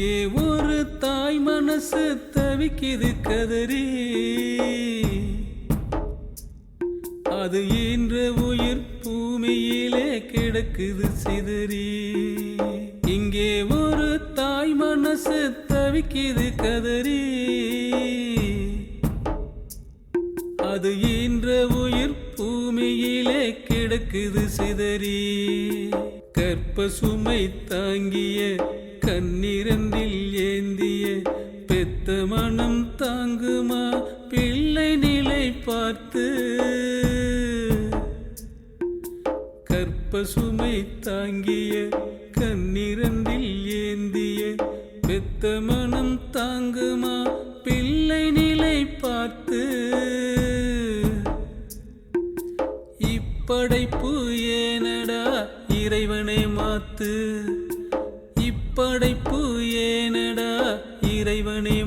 இங்கே ஒரு தாய் மனசு தவிக்குது கதறி. அது என்ற உயிர் பூமியிலே கிடக்குது சிதறி. இங்கே ஒரு தாய் மனசு தவிக்குது கதறி. அது என்ற உயிர் பூமியிலே கிடக்குது சிதறி. கற்ப சுமை தாங்கிய கண்ணிரண்டில் ஏந்திய பெத்த மனம் தாங்குமா? பிள்ளை நிலை பார்த்து கற்ப சுமை தாங்கிய கண்ணிரண்டில் ஏந்திய பெத்த மனம் தாங்குமா? பிள்ளை நிலை பார்த்து இப்படைப்பு ஏனடா இறைவனை மாத்து? படைப்பு ஏனடா? இறைவனே